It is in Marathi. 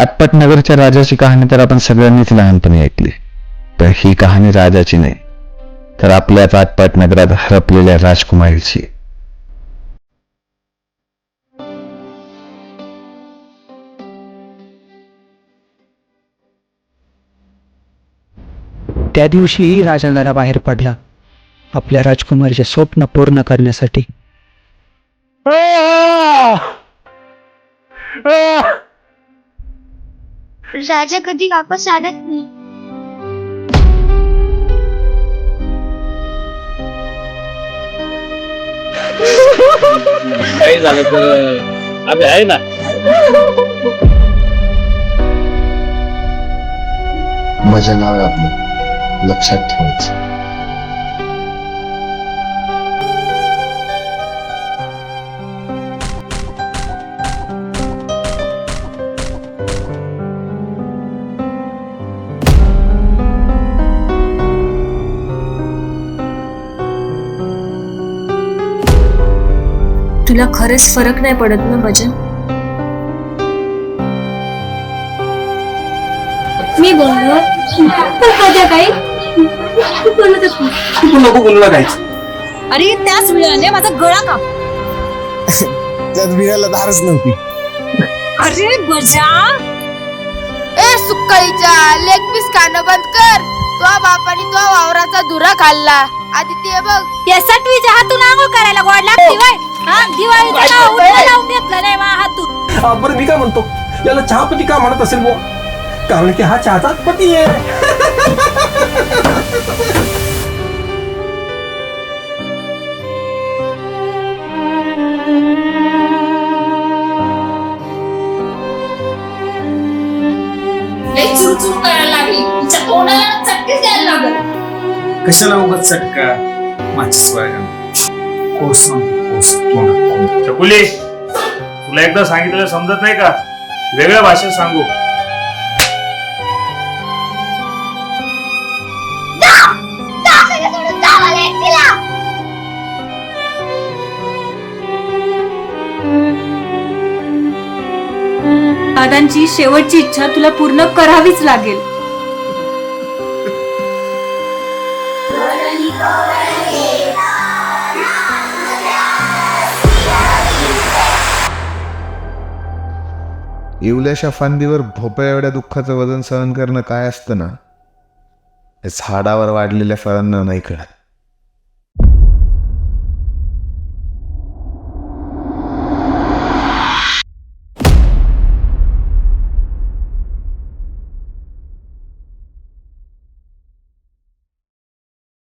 आटपाटनगरच्या राजाची कहाणी तर आपण सगळ्यांनीच लहानपणी ऐकली. पण ही कहाणी राजाची नाही तर आपल्याच आटपाटनगरात हरपलेल्या राजकुमारीची. त्या दिवशी राजा घराबाहेर पडला आपल्या राजकुमारीचे स्वप्न पूर्ण करण्यासाठी. राजा कधी वापस आणत नाही. काही झालं तर आम्ही आहे ना? माझं नाव आहे आपलं. लक्षात ठेवायचं. तुला खरंच फरक नाही पडत ना भजन? मी बोललो. काही. बोलतच नाही. तू नको बोलला काहीच अरे त्याच वेळाने माझा गळा का? त्यात विरायला धारच नव्हती. अरे बजा. ए सुक्काळीच्या लेग पीस खाणं बंद कर. तो बापाने तो वावराचा धुरा खाल्ला. आधी ते बघ. या सटवीच्या हातून आंघोळ करायला गोड लागते वय हा उठलं लावून घेतलं नाही मा हातून. हा, बरं मी काय म्हणतो? याला चहापती का म्हणत असेल बुवा? कारण की हा चहाचा पती आहे. लई चुरचुर करायला लागली. तिच्या तोंडाला चटकेच द्यायला लागल. कशाला उगत चटका माचीस वाया कोस कोस तोंडात चकुली तुला एकदा सांगितलेलं समजत नाही का? वेगळ्या भाषेत सांगू. दादांची शेवटची इच्छा तुला पूर्ण करावीच लागेल. येवल्याच्या फांदीवर भोपळ्या एवढ्या दुःखाचं वजन सहन करणं काय असतं ना? हे झाडावर वाढलेल्या फळांना नाही कळत.